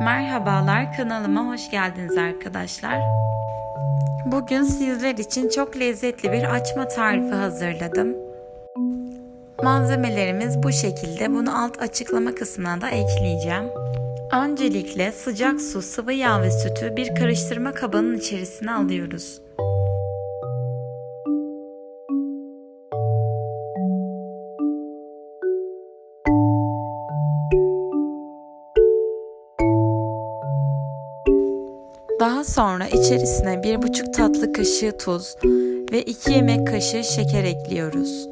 Merhabalar kanalıma hoş geldiniz arkadaşlar. Bugün sizler için çok lezzetli bir açma tarifi hazırladım. Malzemelerimiz bu şekilde. Bunu alt açıklama kısmına da ekleyeceğim. Öncelikle sıcak su, sıvı yağ ve sütü bir karıştırma kabının içerisine alıyoruz. Daha sonra içerisine bir buçuk tatlı kaşığı tuz ve 2 yemek kaşığı şeker ekliyoruz.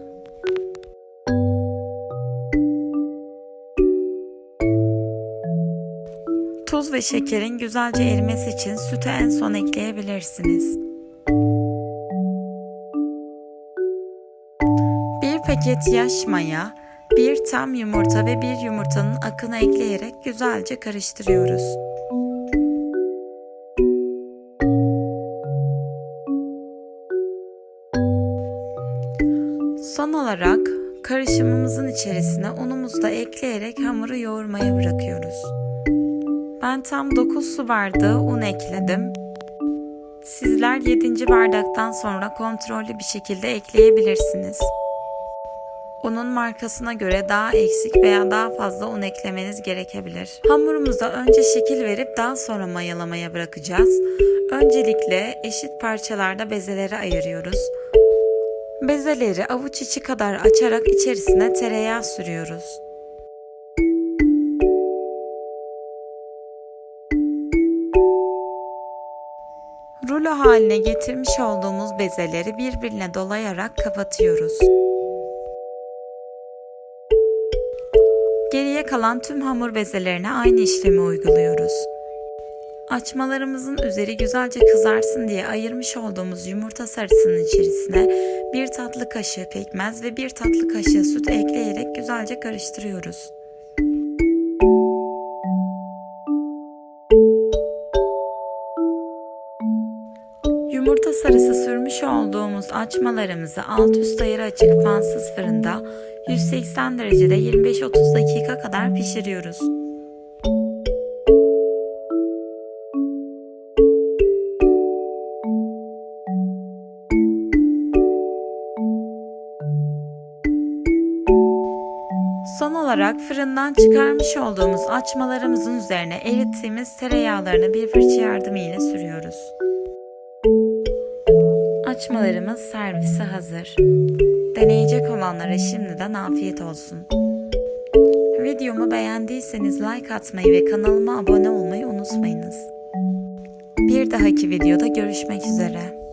Tuz ve şekerin güzelce erimesi için sütü en son ekleyebilirsiniz. Bir paket yaş maya, bir tam yumurta ve bir yumurtanın akını ekleyerek güzelce karıştırıyoruz. Son olarak karışımımızın içerisine unumuzu da ekleyerek hamuru yoğurmaya bırakıyoruz. Ben tam 9 su bardağı un ekledim. Sizler 7. bardaktan sonra kontrollü bir şekilde ekleyebilirsiniz. Unun markasına göre daha eksik veya daha fazla un eklemeniz gerekebilir. Hamurumuza önce şekil verip daha sonra mayalamaya bırakacağız. Öncelikle eşit parçalarda bezeleri ayırıyoruz. Bezeleri avuç içi kadar açarak içerisine tereyağı sürüyoruz. Rulo haline getirmiş olduğumuz bezeleri birbirine dolayarak kapatıyoruz. Geriye kalan tüm hamur bezelerine aynı işlemi uyguluyoruz. Açmalarımızın üzeri güzelce kızarsın diye ayırmış olduğumuz yumurta sarısının içerisine bir tatlı kaşığı pekmez ve bir tatlı kaşığı süt ekleyerek güzelce karıştırıyoruz. Yumurta sarısı sürmüş olduğumuz açmalarımızı alt üst ayarı açık fansız fırında 180 derecede 25-30 dakika kadar pişiriyoruz. Son olarak fırından çıkarmış olduğumuz açmalarımızın üzerine erittiğimiz tereyağlarını bir fırça yardımıyla sürüyoruz. Açmalarımız servise hazır. Deneyecek olanlara şimdiden afiyet olsun. Videomu beğendiyseniz like atmayı ve kanalıma abone olmayı unutmayınız. Bir dahaki videoda görüşmek üzere.